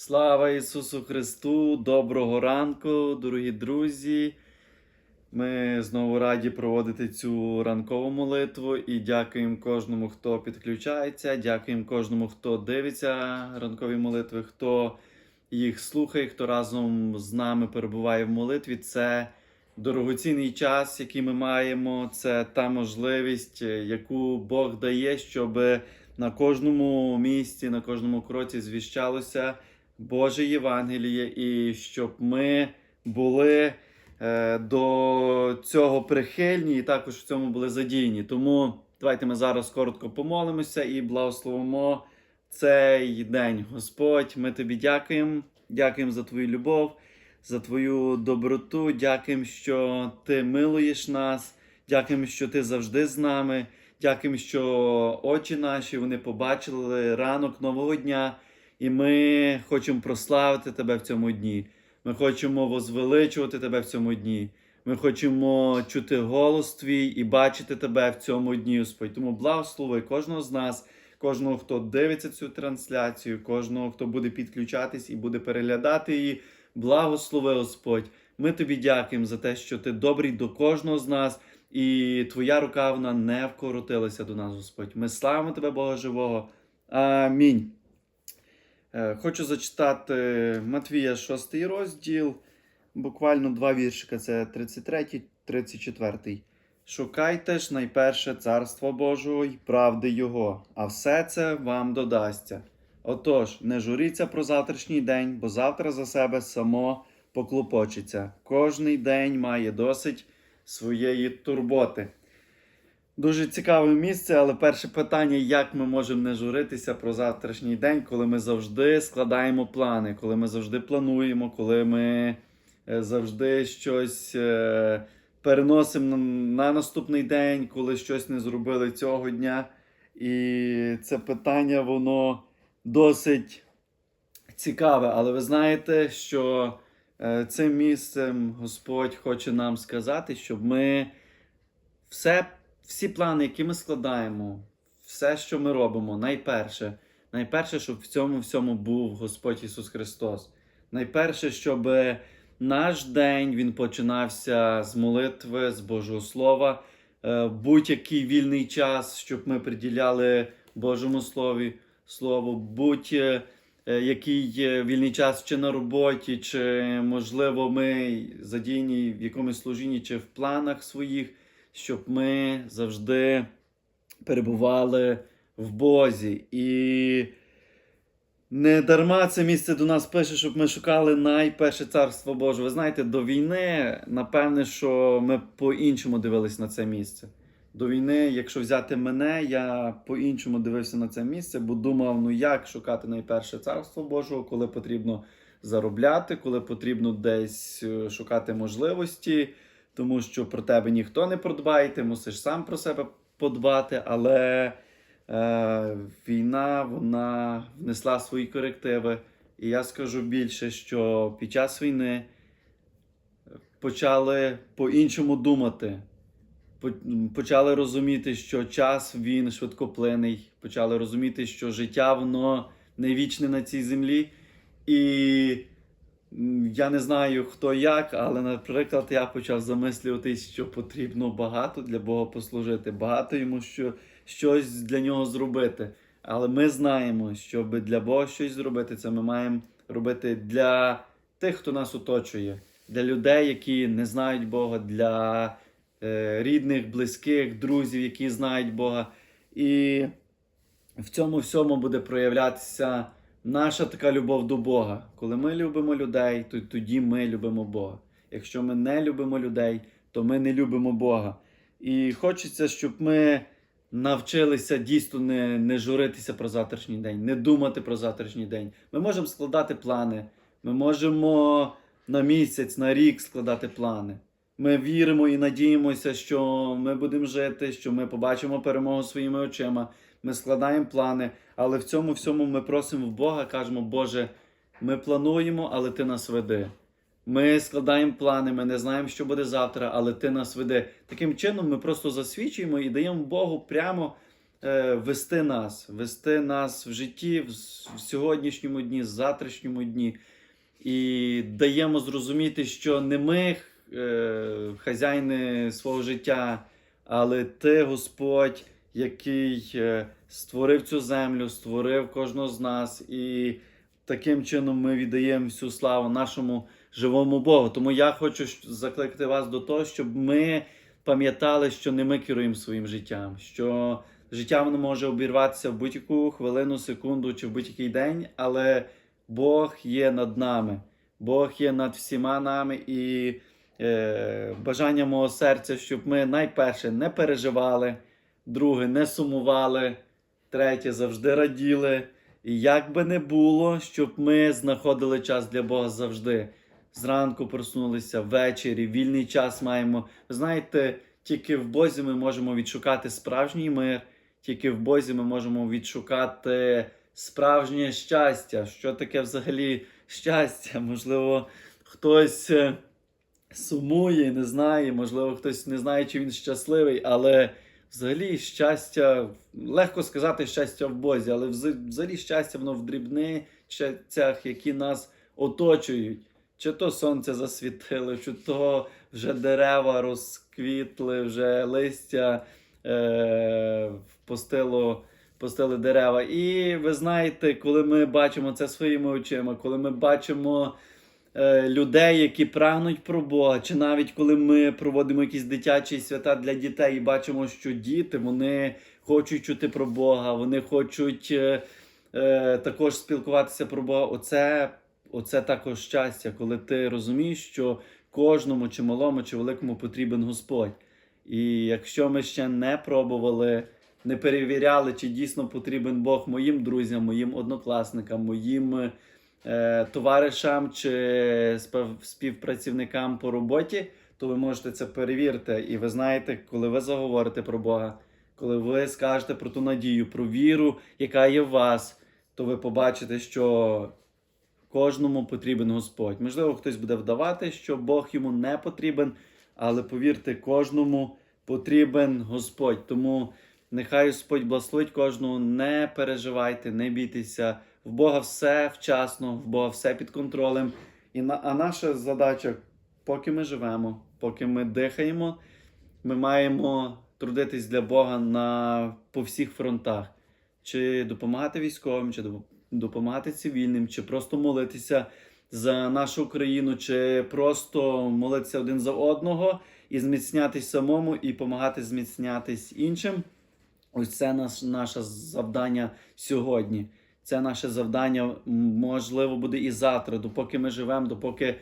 Слава Ісусу Христу! Доброго ранку, дорогі друзі! Ми знову раді проводити цю ранкову молитву і дякуємо кожному, хто підключається. Дякуємо кожному, хто дивиться ранкові молитви, хто їх слухає, хто разом з нами перебуває в молитві. Це дорогоцінний час, який ми маємо. Це та можливість, яку Бог дає, щоб на кожному місці, на кожному кроці звіщалося Боже Євангеліє, і щоб ми були е, до цього прихильні і також в цьому були задіяні. Тому давайте ми зараз коротко помолимося і благословимо цей день. Господь, ми тобі дякуємо, дякуємо за твою любов, за твою доброту. Дякуємо, що ти милуєш нас. Дякуємо, що ти завжди з нами. Дякуємо, що очі наші вони побачили ранок нового дня, і ми хочемо прославити тебе в цьому дні. Ми хочемо возвеличувати тебе в цьому дні. Ми хочемо чути голос твій і бачити тебе в цьому дні, Господь. Тому благослови кожного з нас, кожного, хто дивиться цю трансляцію, кожного, хто буде підключатись і буде переглядати її. Благослови, Господь. Ми тобі дякуємо за те, що ти добрий до кожного з нас, і твоя рука вона не вкоротилася до нас, Господь. Ми славимо тебе, Бога живого. Амінь. Е, Хочу зачитати Матвія 6 розділ, буквально два віршика, це 33, 34. Шукайте ж найперше царство Божого й правди Його, а все це вам додасться. Отож, не журіться про завтрашній день, бо завтра за себе само поклопочеться. Кожний день має досить своєї турботи. Дуже цікаве місце, але перше питання: як ми можемо не журитися про завтрашній день, коли ми завжди складаємо плани, коли ми завжди плануємо, коли ми е, завжди щось е, переносимо на, на наступний день, коли щось не зробили цього дня. І це питання, воно досить цікаве. Але ви знаєте, що е, цим місцем Господь хоче нам сказати, щоб ми все всі плани, які ми складаємо, все, що ми робимо, найперше, найперше, щоб в цьому всьому був Господь Ісус Христос. Найперше, щоб наш день він починався з молитви, з Божого Слова, Е, будь-який вільний час, щоб ми приділяли Божому Слові Слову, будь-який вільний час чи на роботі, чи можливо ми задіяні в якомусь служінні, чи в планах своїх щоб ми завжди перебували в Бозі. І не дарма це місце до нас пише, щоб ми шукали найперше царство Боже. Ви знаєте, до війни, напевне, що ми по-іншому дивились на це місце. До війни, якщо взяти мене, я по-іншому дивився на це місце, бо думав, ну як шукати найперше царство Божого, коли потрібно заробляти, коли потрібно десь е, шукати можливості тому що про тебе ніхто не продбає, ти мусиш сам про себе подбати, але е, війна вона внесла свої корективи. І я скажу більше, що під час війни почали по-іншому думати, почали розуміти, що час він швидкоплинний, почали розуміти, що життя воно не вічне на цій землі. І Я не знаю хто як, але, наприклад, я почав замислюватись, що потрібно багато для Бога послужити, багато йому що, щось для нього зробити. Але ми знаємо, щоб для Бога щось зробити, це ми маємо робити для тих, хто нас оточує, для людей, які не знають Бога, для е, рідних, близьких, друзів, які знають Бога. І в цьому всьому буде проявлятися наша така любов до Бога. Коли ми любимо людей, то тоді ми любимо Бога. Якщо ми не любимо людей, то ми не любимо Бога. І хочеться, щоб ми навчилися дійсно не, не журитися про завтрашній день, не думати про завтрашній день. Ми можемо складати плани, ми можемо на місяць, на рік складати плани. Ми віримо і надіємося, що ми будемо жити, що ми побачимо перемогу своїми очима. Ми складаємо плани, але в цьому всьому ми просимо в Бога, кажемо, Боже, ми плануємо, але Ти нас веди. Ми складаємо плани, ми не знаємо, що буде завтра, але Ти нас веди. Таким чином ми просто засвідчуємо і даємо Богу прямо е, вести нас, вести нас в житті, в, в сьогоднішньому дні, в завтрашньому дні. І даємо зрозуміти, що не ми е, хазяїни свого життя, але ти, Господь, який е, створив цю землю, створив кожного з нас, і таким чином ми віддаємо всю славу нашому живому Богу. Тому я хочу закликати вас до того, щоб ми пам'ятали, що не ми керуємо своїм життям, що життя воно може обірватися в будь-яку хвилину, секунду чи в будь-який день, але Бог є над нами, Бог є над всіма нами і е, бажання мого серця, щоб ми найперше не переживали, друге не сумували, третє завжди раділи. І як би не було, щоб ми знаходили час для Бога завжди. Зранку проснулися, ввечері, вільний час маємо. Ви знаєте, тільки в Бозі ми можемо відшукати справжній мир, тільки в Бозі ми можемо відшукати справжнє щастя. Що таке взагалі щастя? Можливо, хтось е, сумує, не знає, можливо, хтось не знає, чи він щасливий, але взагалі щастя, легко сказати щастя в Бозі, але вза- взагалі щастя воно в дрібницях, які нас оточують. Чи то сонце засвітило, чи то вже дерева розквітли, вже листя е, впустило, пустили дерева. І ви знаєте, коли ми бачимо це своїми очима, коли ми бачимо людей, які прагнуть про Бога, чи навіть коли ми проводимо якісь дитячі свята для дітей і бачимо, що діти вони хочуть чути про Бога, вони хочуть е, е, також спілкуватися про Бога. Оце, оце також щастя, коли ти розумієш, що кожному, чи малому, чи великому потрібен Господь. І якщо ми ще не пробували, не перевіряли, чи дійсно потрібен Бог моїм друзям, моїм однокласникам, моїм е, товаришам чи співпрацівникам по роботі, то ви можете це перевірити. І ви знаєте, коли ви заговорите про Бога, коли ви скажете про ту надію, про віру, яка є в вас, то ви побачите, що кожному потрібен Господь. Можливо, хтось буде вдавати, що Бог йому не потрібен, але повірте, кожному потрібен Господь. Тому нехай Господь благословить кожного, не переживайте, не бійтеся. В Бога все вчасно, в Бога все під контролем. І на, а наша задача, поки ми живемо, поки ми дихаємо, ми маємо трудитись для Бога на, по всіх фронтах. Чи допомагати військовим, чи допомагати цивільним, чи просто молитися за нашу країну, чи просто молитися один за одного і зміцнятись самому, і допомагати зміцнятись іншим. Ось це наш, наше завдання сьогодні. Це наше завдання, можливо, буде і завтра, допоки ми живемо, допоки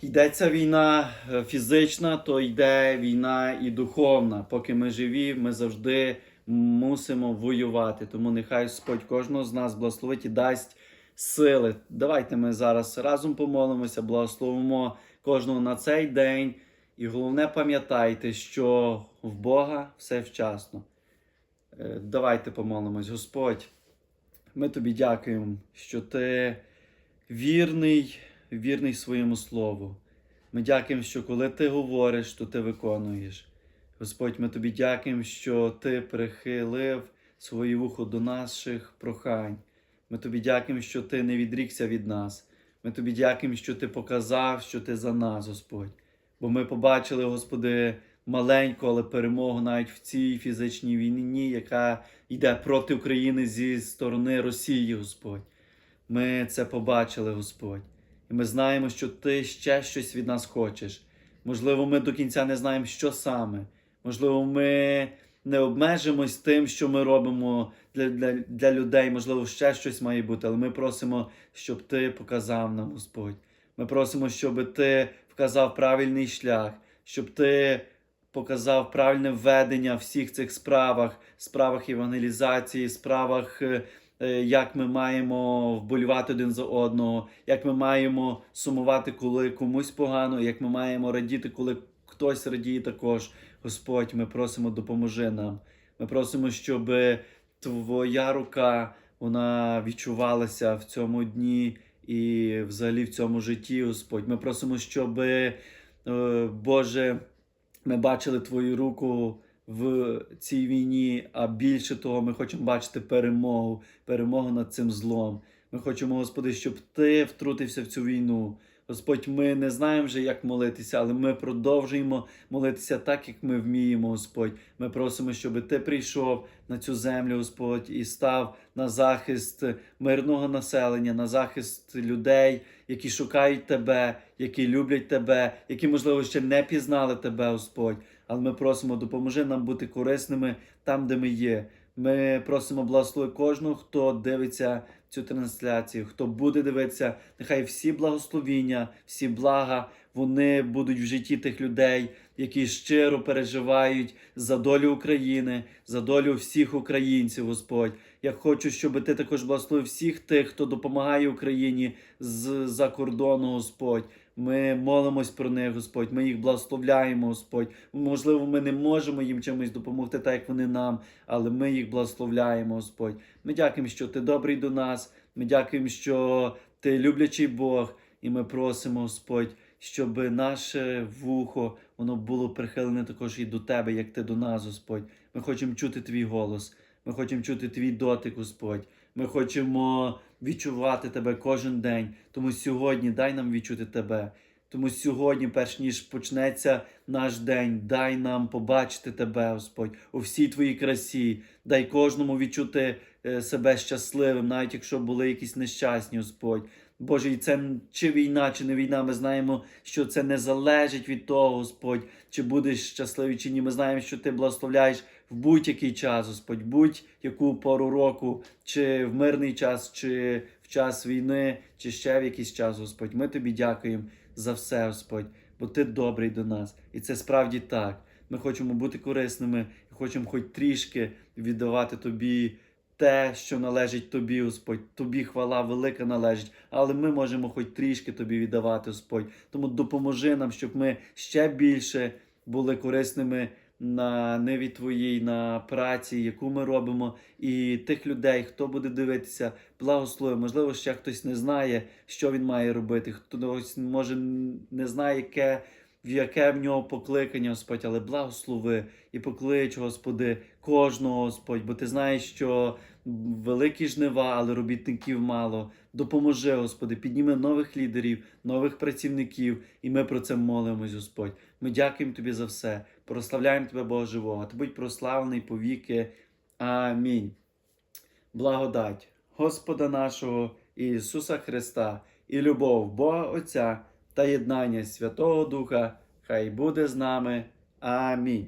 йдеться війна е, фізична, то йде війна і духовна. Поки ми живі, ми завжди мусимо воювати. Тому нехай Господь кожного з нас благословить і дасть сили. Давайте ми зараз разом помолимося, благословимо кожного на цей день. І головне, пам'ятайте, що в Бога все вчасно. Е, Давайте помолимось, Господь. Ми тобі дякуємо, що ти вірний, вірний своєму слову. Ми дякуємо, що коли ти говориш, то ти виконуєш. Господь, ми тобі дякуємо, що ти прихилив своє вухо до наших прохань. Ми тобі дякуємо, що ти не відрікся від нас. Ми тобі дякуємо, що ти показав, що ти за нас, Господь. Бо ми побачили, Господи, маленьку, але перемогу навіть в цій фізичній війні, яка йде проти України зі сторони Росії, Господь. Ми це побачили, Господь. І ми знаємо, що Ти ще щось від нас хочеш. Можливо, ми до кінця не знаємо, що саме. Можливо, ми не обмежимось тим, що ми робимо для, для, для людей. Можливо, ще щось має бути, але ми просимо, щоб Ти показав нам, Господь. Ми просимо, щоб Ти вказав правильний шлях, щоб Ти показав правильне введення всіх цих справах, справах евангелізації, справах, е, е, як ми маємо вболівати один за одного, як ми маємо сумувати, коли комусь погано, як ми маємо радіти, коли хтось радіє також. Господь, ми просимо, допоможи нам. Ми просимо, щоб Твоя рука вона відчувалася в цьому дні і взагалі в цьому житті, Господь. Ми просимо, щоб, е, Боже, ми бачили Твою руку в цій війні, а більше того, ми хочемо бачити перемогу, перемогу над цим злом. Ми хочемо, Господи, щоб Ти втрутився в цю війну. Господь, ми не знаємо вже, як молитися, але ми продовжуємо молитися так, як ми вміємо, Господь. Ми просимо, щоб Ти прийшов на цю землю, Господь, і став на захист мирного населення, на захист людей, які шукають Тебе, які люблять Тебе, які, можливо, ще не пізнали Тебе, Господь. Але ми просимо, допоможи нам бути корисними там, де ми є. Ми просимо благослови кожного, хто дивиться цю трансляцію, хто буде дивитися, нехай всі благословіння, всі блага вони будуть в житті тих людей, які щиро переживають за долю України, за долю всіх українців, Господь. Я хочу, щоб ти також благословив всіх тих, хто допомагає Україні з-за кордону, Господь. Ми молимось про них, Господь. Ми їх благословляємо, Господь. Можливо, ми не можемо їм чимось допомогти, так як вони нам, але ми їх благословляємо, Господь. Ми дякуємо, що ти добрий до нас. Ми дякуємо, що ти люблячий Бог, і ми просимо, Господь, щоб наше вухо воно було прихилене також і до тебе, як ти до нас, Господь. Ми хочемо чути твій голос. Ми хочемо чути твій дотик, Господь. Ми хочемо відчувати тебе кожен день. Тому сьогодні дай нам відчути тебе. Тому сьогодні, перш ніж почнеться наш день, дай нам побачити тебе, Господь, у всій твоїй красі. Дай кожному відчути е, себе щасливим, навіть якщо були якісь нещасні, Господь. Боже, і це чи війна, чи не війна, ми знаємо, що це не залежить від того, Господь, чи будеш щасливий, чи ні. Ми знаємо, що ти благословляєш в будь-який час, Господь, будь-яку пору року, чи в мирний час, чи в час війни, чи ще в якийсь час, Господь. Ми тобі дякуємо за все, Господь, бо ти добрий до нас. І це справді так. Ми хочемо бути корисними і хочемо хоч трішки віддавати тобі те, що належить тобі, Господь. Тобі хвала велика належить, але ми можемо хоч трішки тобі віддавати, Господь. Тому допоможи нам, щоб ми ще більше були корисними на ниві твоїй, на праці, яку ми робимо, і тих людей, хто буде дивитися, благослови. Можливо, ще хтось не знає, що він має робити. Хтось може не знає, яке. В яке в нього покликання, Господь, але благослови і поклич, Господи, кожного, Господь, бо ти знаєш, що великі жнива, але робітників мало. Допоможи, Господи, підніми нових лідерів, нових працівників, і ми про це молимось, Господь. Ми дякуємо Тобі за все. Прославляємо Тебе, Бога живого. Ти будь прославлений по віки. Амінь. Благодать Господа нашого Ісуса Христа і любов Бога Отця та єднання Святого Духа хай буде з нами. Амінь.